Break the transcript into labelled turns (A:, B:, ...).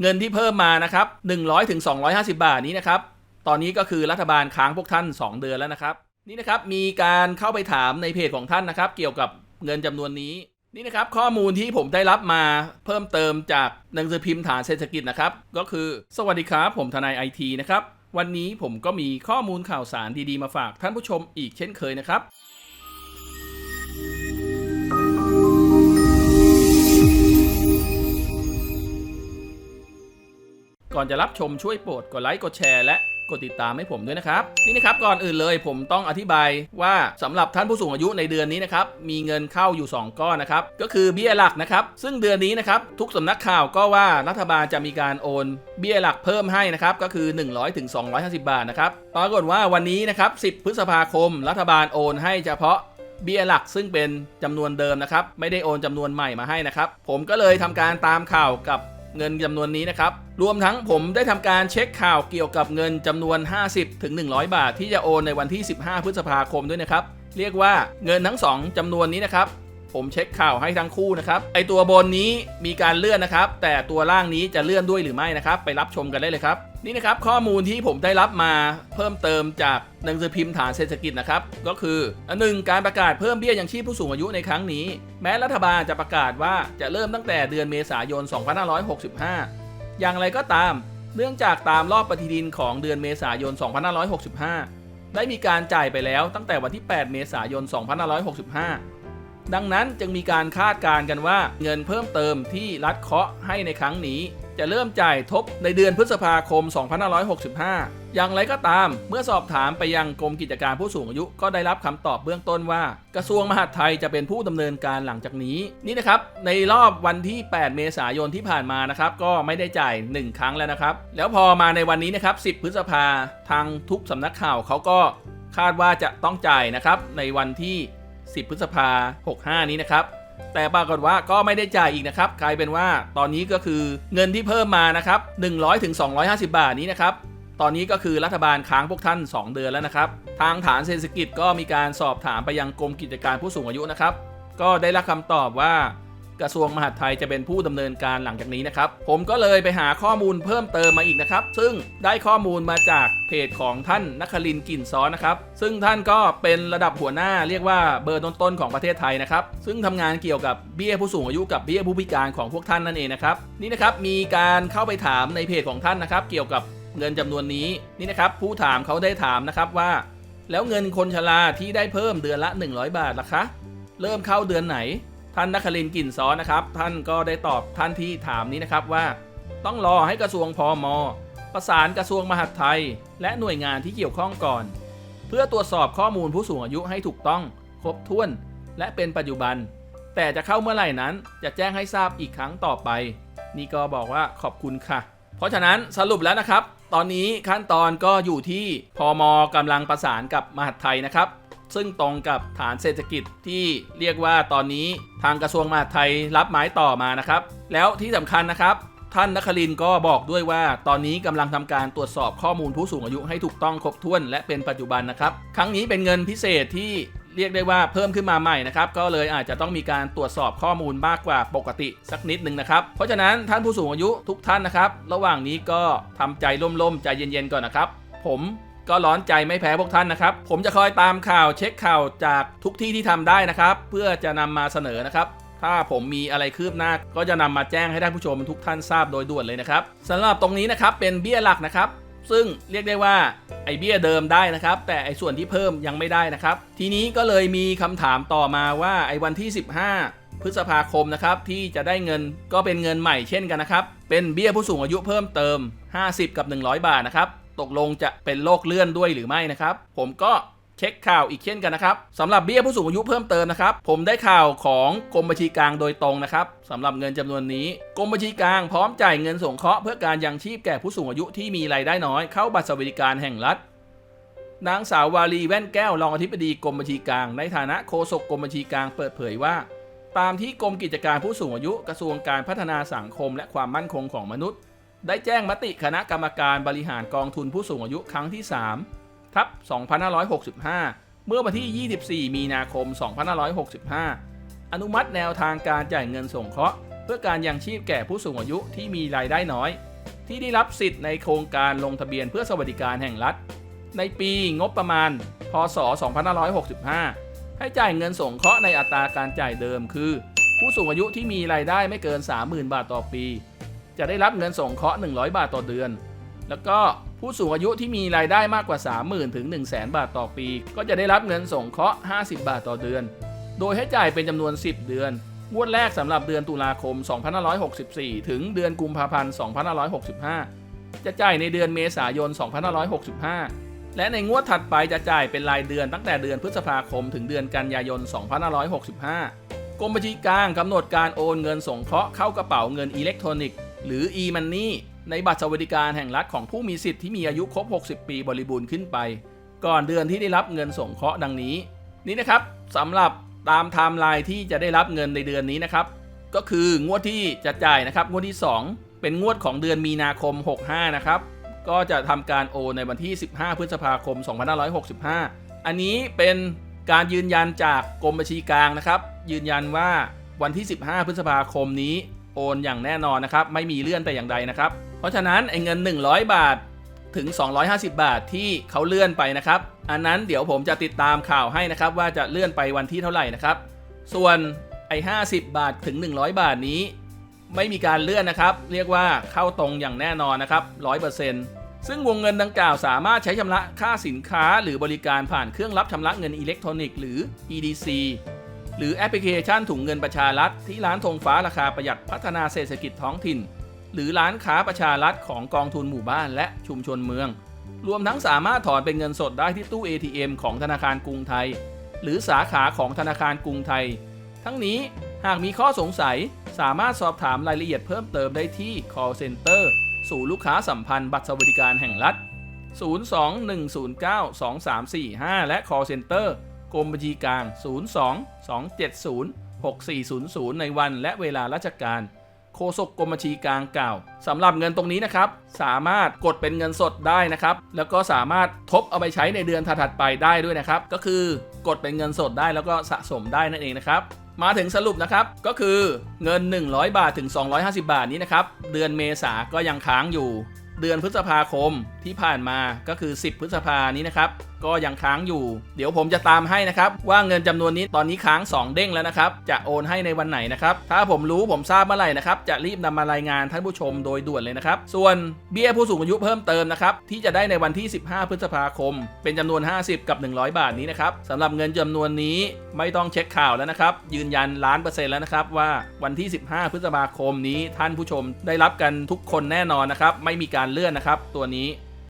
A: เงินที่เพิ่มมานะครับ100ถึง250 บาทนี้นะครับตอนนี้ก็คือรัฐบาลค้างพวกท่าน 2 เดือนแล้วนะครับ นี่นะครับมีการเข้าไปถามในเพจของท่านนะครับ เกี่ยวกับเงินจำนวนนี้นี่นะครับข้อมูลที่ผมได้รับมาเพิ่มเติมจากหนังสือพิมพ์ฐานเศรษฐกิจนะครับ ก็คือสวัสดีครับ ผมทนายไอทีนะครับ วันนี้ผมก็มีข้อมูลข่าวสารดีๆมาฝากท่านผู้ชมอีกเช่นเคยนะครับ ก่อนจะรับชมช่วยโปรดกดไลค์กดแชร์และกดติดตามให้ผมด้วยนะครับนี่นะครับก่อนอื่นเลยผมต้องอธิบายว่าสำหรับท่านผู้สูงอายุในเดือนนี้นะครับมีเงินเข้าอยู่ 2 ก้อนนะครับก็คือเบี้ยหลักนะครับซึ่งเดือนนี้นะครับทุกสำนักข่าวก็ว่ารัฐบาลจะมีการโอน เบี้ยหลักเพิ่มให้นะครับก็คือ 100ถึง250 บาทนะครับปรากฏว่าวันนี้นะครับ10 พฤษภาคม รัฐบาลโอนให้เฉพาะเบี้ยหลักซึ่งเป็นจำนวนเดิมนะครับไม่ได้โอนจำนวนใหม่มาให้นะครับผมก็เลยทำการตามข่าวกับ เงินจำนวนนี้นะครับ รวมทั้งผมได้ทำการเช็คข่าวเกี่ยวกับเงินจำนวน 50ถึง100 บาท ที่จะโอนในวันที่ 15 พฤษภาคมด้วยนะครับ เรียกว่าเงินทั้ง 2จำนวนนี้นะครับ ผมเช็คข่าวให้ทั้งคู่นะครับไอตัวบนนี้มีการเลื่อนนะครับ แต่ตัวล่างนี้จะเลื่อนด้วยหรือไม่นะครับ ไปรับชมกันได้เลยครับ นี่นะครับข้อมูลที่ผมได้รับมาเพิ่มเติมจากหนังสือพิมพ์ฐานเศรษฐกิจนะครับ ก็คืออันหนึ่งการประกาศเพิ่มเบี้ยยังชีพผู้สูงอายุในครั้งนี้ แม้รัฐบาลจะประกาศว่าจะเริ่มตั้งแต่เดือนเมษายน 2565 อย่างไรก็ตาม เนื่องจากตามรอบปฏิทินของเดือนเมษายน 2565 ได้มีการจ่ายไปแล้วตั้งแต่วันที่ 8 เมษายน 2565 ดังนั้นจึงมีการคาดการณ์กันว่าเงินเพิ่มเติมที่รัฐเคาะให้ในครั้งนี้ จะเริ่มจ่ายทบในเดือนพฤษภาคม 2565 อย่างไรก็ตามเมื่อสอบถามไปยังกรมกิจการผู้สูงอายุก็ได้รับคำตอบเบื้องต้นว่า กระทรวงมหาดไทยจะเป็นผู้ดำเนินการหลังจากนี้ นี่นะครับในรอบวันที่ 8 เมษายนที่ผ่านมานะครับก็ไม่ได้จ่าย 1 ครั้งแล้วนะครับ แล้วพอมาในวันนี้นะครับ 10 พฤษภาทางทุกสำนักข่าวเขาก็คาดว่าจะต้องจ่ายนะครับในวันที่ 10 พฤษภา65 นี้นะครับ แต่ปรากฏว่าก็ไม่ได้จ่ายอีกนะครับกลายเป็นว่าตอนนี้ก็คือเงินที่เพิ่มมานะครับ100ถึง250 บาทนี้นะครับตอนนี้ก็คือรัฐบาลค้างพวกท่าน 2 เดือนแล้วนะครับ ทางฐานเศรษฐกิจก็มีการสอบถามไปยังกรมกิจการผู้สูงอายุนะครับ ก็ได้รับคำตอบว่า กระทรวงมหาดไทยจะเป็นผู้ดำเนินการหลังจากนี้นะครับ ผมก็เลยไปหาข้อมูลเพิ่มเติมมาอีกนะครับ ซึ่งได้ข้อมูลมาจากเพจของท่านนครินกลิ่นซ้อนนะครับ ซึ่งท่านก็เป็นระดับหัวหน้าเรียกว่าเบอร์ต้นๆของประเทศไทยนะครับ ซึ่งทำงานเกี่ยวกับเบี้ยผู้สูงอายุกับเบี้ยผู้พิการของพวกท่านนั่นเองนะครับ นี่นะครับมีการเข้าไปถามในเพจของท่านนะครับ เกี่ยวกับเงินจำนวนนี้นี่นะครับผู้ถามเขาได้ถามนะครับว่า แล้วเงินคนชราที่ได้เพิ่มเดือนละ 100 บาทล่ะคะ เริ่มเข้าเดือนไหน ท่านนครินทร์กลิ่นซ้อนนะครับ ท่านก็ได้ตอบท่านที่ถามนี้นะครับว่า ต้องรอให้กระทรวงพอมประสานกระทรวงมหาดไทย และหน่วยงานที่เกี่ยวข้องก่อน เพื่อตรวจสอบข้อมูลผู้สูงอายุให้ถูกต้อง ครบถ้วน และเป็นปัจจุบัน แต่จะเข้าเมื่อไหร่นั้นจะแจ้งให้ทราบอีกครั้งต่อไป นี่ก็บอกว่าขอบคุณค่ะ เพราะฉะนั้นสรุปแล้วนะครับ ตอนนี้ขั้นตอนก็อยู่ที่พอมกำลังประสานกับมหาดไทยนะครับ ซึ่งตรงกับฐานเศรษฐกิจที่เรียกว่าตอนนี้ทางกระทรวงมหาดไทยรับไม้ต่อมานะครับ แล้วที่สำคัญนะครับ ท่านนครินก็บอกด้วยว่าตอนนี้กำลังทำการตรวจสอบข้อมูลผู้สูงอายุให้ถูกต้องครบถ้วนและเป็นปัจจุบันนะครับ ครั้งนี้เป็นเงินพิเศษที่เรียกได้ว่าเพิ่มขึ้นมาใหม่นะครับ ก็เลยอาจจะต้องมีการตรวจสอบข้อมูลมากกว่าปกติสักนิดหนึ่งนะครับ เพราะฉะนั้นท่านผู้สูงอายุทุกท่านนะครับ ระหว่างนี้ก็ทำใจร่มๆใจเย็นๆก่อนนะครับ ผม ก็ร้อนใจไม่แพ้พวกท่านนะครับ ผมจะคอยตามข่าวเช็คข่าวจากทุกที่ที่ทำได้นะครับ เพื่อจะนำมาเสนอนะครับ ถ้าผมมีอะไรคืบหน้า ก็จะนำมาแจ้งให้ท่านผู้ชมทุกท่านทราบโดยด่วนเลยนะครับสำหรับตรงนี้นะครับเป็นเบี้ยหลักนะครับซึ่งเรียกได้ว่าไอ้เบี้ยเดิมได้นะครับ แต่ไอ้ส่วนที่เพิ่มยังไม่ได้นะครับ ทีนี้ก็เลยมีคำถามต่อมาว่าไอ้วันที่ 15 พฤษภาคมนะครับที่จะได้เงินก็เป็นเงินใหม่เช่นกันนะครับ เป็นเบี้ยผู้สูงอายุเพิ่มเติม 50 กับ 100 บาทนะครับ ตกลงจะเป็นโรคเลื่อนด้วยหรือไม่นะครับ ผมก็เช็คข่าวอีกเช่นกันนะครับสำหรับเบี้ยผู้สูงอายุเพิ่มเติมนะครับ ผมได้ข่าวของกรมบัญชีกลางโดยตรงนะครับสำหรับเงินจำนวนนี้กรมบัญชีกลางพร้อมจ่ายเงินสงเคราะห์เพื่อการยังชีพแก่ผู้สูงอายุที่มีรายได้น้อยเข้าบัตรสวัสดิการแห่งรัฐนางสาววารีแว่นแก้วรองอธิบดีกรมบัญชีกลาง ในฐานะโฆษกกรมบัญชีกลางเปิดเผยว่า ตามที่กรมกิจการผู้สูงอายุกระทรวงการพัฒนาสังคม และความมั่นคงของมนุษย์ ได้แจ้งมติคณะกรรมการบริหารกองทุนผู้สูงอายุครั้งที่ 3 ทับ 2565 เมื่อวันที่ 24 มีนาคม 2565 อนุมัติแนวทางการจ่ายเงินสงเคราะห์ เพื่อการยังชีพแก่ผู้สูงอายุที่มีรายได้น้อย ที่ได้รับสิทธิ์ในโครงการลงทะเบียนเพื่อสวัสดิการแห่งรัฐ ในปีงบประมาณ พศ 2565 ให้จ่ายเงินสงเคราะห์ในอัตราการจ่ายเดิมคือ ผู้สูงอายุที่มีรายได้ไม่เกิน 30,000 บาทต่อปี จะได้รับเงินสงเคราะห์100 บาทต่อเดือน แล้วก็ผู้สูงอายุที่มีรายได้มากกว่า 30,000ถึง100,000 บาทต่อปี ก็จะได้รับเงินสงเคราะห์ 50 บาทต่อเดือน โดยให้จ่ายเป็นจำนวน 10 เดือนงวดแรกสำหรับเดือนตุลาคม 2564 ถึงเดือนกุมภาพันธ์ 2565 จะจ่ายในเดือนเมษายน 2565 และในงวดถัดไปจะจ่ายเป็นรายเดือนตั้งแต่เดือนพฤษภาคม ถึงเดือนกันยายน 2565 กรมบัญชีกลางกำหนดการโอนเงินสงเคราะห์เข้ากระเป๋าเงินอิเล็กทรอนิกส์ หรือ e-money ในบัตรสวัสดิการแห่งรัฐของผู้มีสิทธิ์ที่มีอายุครบ 60 ปีบริบูรณ์ขึ้นไป ก่อนเดือนที่ได้รับเงินสงเคราะห์ดังนี้ นี่นะครับสำหรับตามไทม์ไลน์ที่จะได้รับเงินในเดือนนี้นะครับ ก็คืองวดที่จะจ่ายนะครับ งวดที่ 2 เป็นงวดของเดือนมีนาคม 65 นะครับ ก็จะทำการโอนในวันที่ 15 พฤษภาคม 2565 อันนี้เป็นการยืนยันจากกรมบัญชีกลางนะครับ ยืนยันว่าวันที่ 15 พฤษภาคมนี้ โอนอย่างแน่นอนนะครับ ไม่มีเลื่อนแต่อย่างใดนะครับ เพราะฉะนั้นไอ้เงิน 100 บาทถึง 250 บาทที่เขาเลื่อนไปนะครับ อันนั้นเดี๋ยวผมจะติดตามข่าวให้นะครับ ว่าจะเลื่อนไปวันที่เท่าไหร่นะครับ ส่วนไอ้50 บาทถึง 100 บาทนี้ ไม่มีการเลื่อนนะครับ เรียกว่าเข้าตรงอย่างแน่นอนนะครับ 100%ซึ่งวงเงินดังกล่าวสามารถใช้ชำระค่าสินค้าหรือบริการผ่านเครื่องรับชำระเงินอิเล็กทรอนิกส์หรือ EDC หรือแอปพลิเคชันถุงเงินประชารัฐที่ร้านธงฟ้าราคาประหยัดพัฒนาเศรษฐกิจท้องถิ่น หรือร้านค้าประชารัฐของกองทุนหมู่บ้านและชุมชนเมือง รวมทั้งสามารถถอนเป็นเงินสดได้ที่ตู้ ATM ของธนาคารกรุงไทย หรือสาขาของธนาคารกรุงไทย ทั้งนี้หากมีข้อสงสัยสามารถสอบถามรายละเอียดเพิ่มเติมได้ที่ call center ศูนย์ลูกค้าสัมพันธ์บัตรสวัสดิการแห่งรัฐ 02-109-2345 และ call center กรมบัญชีกลาง 02-270-6400 ในวันและเวลาราชการโฆษกกรมบัญชีกลางกล่าวสำหรับเงินตรงนี้นะครับ สามารถกดเป็นเงินสดได้นะครับ แล้วก็สามารถทบเอาไปใช้ในเดือนถัดๆไปได้ด้วยนะครับ ก็คือกดเป็นเงินสดได้แล้วก็สะสมได้นั่นเองนะครับมาถึงสรุปนะครับ ก็คือเงิน 100 บาทถึง 250 บาทนี้นะครับ เดือนเมษาก็ยังค้างอยู่ เดือนพฤษภาคมที่ผ่านมาก็คือ 10 พฤษภานี้นะครับ ก็ยังค้างอยู่ เดี๋ยวผมจะตามให้นะครับ ว่าเงินจำนวนนี้ตอนนี้ค้าง 2 เด้งแล้วนะครับ จะโอนให้ในวันไหนนะครับ ถ้าผมรู้ผมทราบเมื่อไหร่นะครับ จะรีบนำมารายงานท่านผู้ชมโดยด่วนเลยนะครับ ส่วนเบี้ยผู้สูงอายุเพิ่มเติมนะครับ ที่จะได้ในวันที่ 15 พฤษภาคม เป็นจำนวน 50 กับ 100 บาทนี้นะครับสำหรับเงินจำนวนนี้ไม่ต้องเช็คข่าวแล้วนะครับ ยืนยันล้านเปอร์เซ็นต์แล้วนะครับว่าวันที่ 15 พฤษภาคมนี้ท่านผู้ชมได้รับกันทุกคนแน่นอนนะครับไม่มีการเลื่อนนะครับ ตัวนี้